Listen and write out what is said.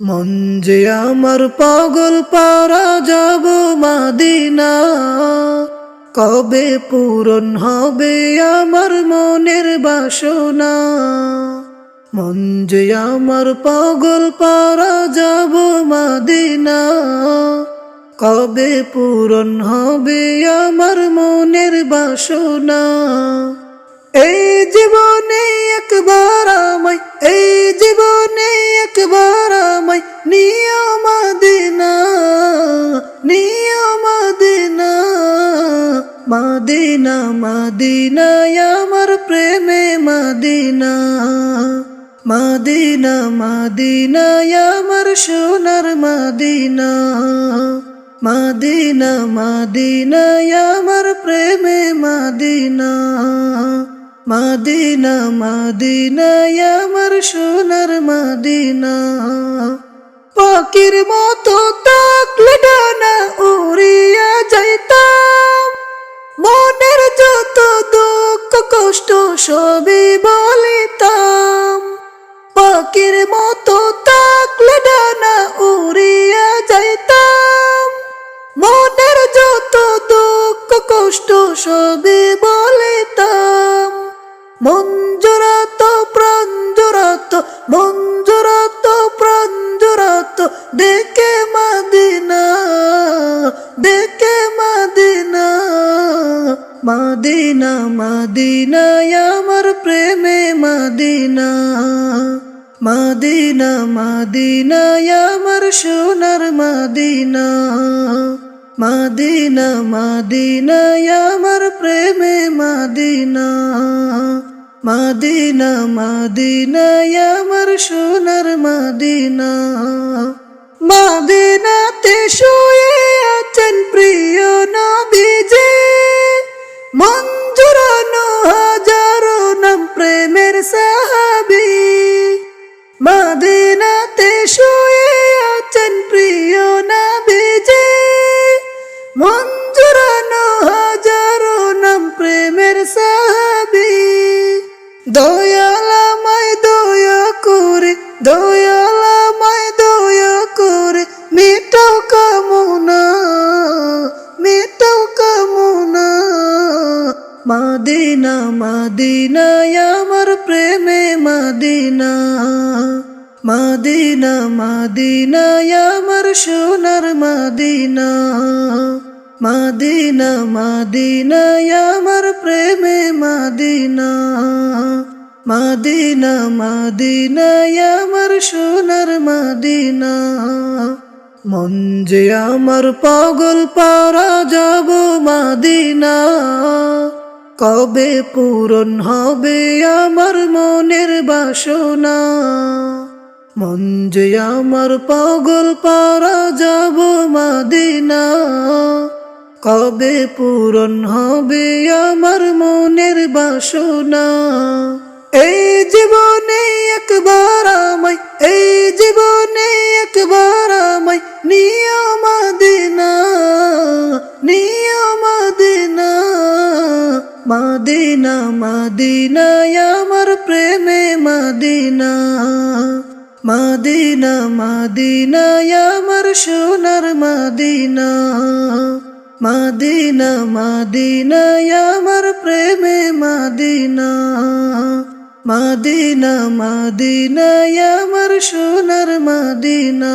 মন যে আমার পাগল পারা যাব মাদিনা, কবে পূরণ হবে আমার মনের বাসনা? মন যে আমার পাগল পারা যাব মাদিনা, কবে পূরণ হবে আমার মনের বাসনা? এই জীবনে একবার আমায়, এই জীবনে একবার আমায় নিয়মাদিনা নিয়মাদিনা মাদিনা মাদিনায় আমার প্রেমে মাদিনা মাদিনা মাদিনায় আমার সোনার মাদিনা মাদিনা মাদিনায় আমার প্রেমে মাদিনা। মাদিনা, মাদিনায় আমার সোনার মাদিনা। পাখির মতো তাকলে ডানা উড়িয়া যাইতাম। মনের যত দুঃখ, কষ্ট, সবই বলিতাম। পাখির মতো তাকলে ডানা উড়িয়া যাইতাম। মনের যত দুঃখ, কষ্ট, সবই বলিতাম। মঞ্জুরাত প্রাঞ্জুরাত মঞ্জুরাত প্রাঞ্জুরাত দেখে মাদিনা দেখে মাদিনা মাদিনা মাদিনায় আমার প্রেমে মাদিনা। মাদিনা মাদিনায় আমার সোনার মাদিনা। মাদিনা মাদিনায় আমার প্রেমে মাদিনা। মাদিনা মাদিনায় আমার সোনার মাদিনা। মাদিনাতে শুয়ে আছেন প্রিয় নবীজি। মঞ্জুর হাজারো দয়ালামায় দয়া করে দয়ালামায় দয়া করে, মেটাও কামনা মেটাও কামনা। মাদিনা মাদিনায় আমার প্রেমে মাদিনা। মাদিনা মাদিনায় আমার সোনার মাদিনা। মাদিনা, মাদিনায় আমার প্রেমে মাদিনা। মাদিনা, মাদিনায় আমার সোনার মাদিনা। মন যে আমার পাগল, পারা যাব মাদিনা। কবে পূরণ হবে আমার মনের বাসনা? মন যে আমার পাগল, পারা যাব মাদিনা। কবে পূরণ হবে আমার মনের বাসনা। এই জীবনে একবার আমায়, এই জীবনে একবার আমায় নিয়মাদিনা নিয়মাদিনা মাদিনা মাদিনায় আমার প্রেমে মাদিনা মাদিনা মাদিনায় আমার সোনার মাদিনা। মাদিনা মাদিনা আমার প্রেমে মাদিনা। মাদিনা মাদিনা আমার সোনার মাদিনা।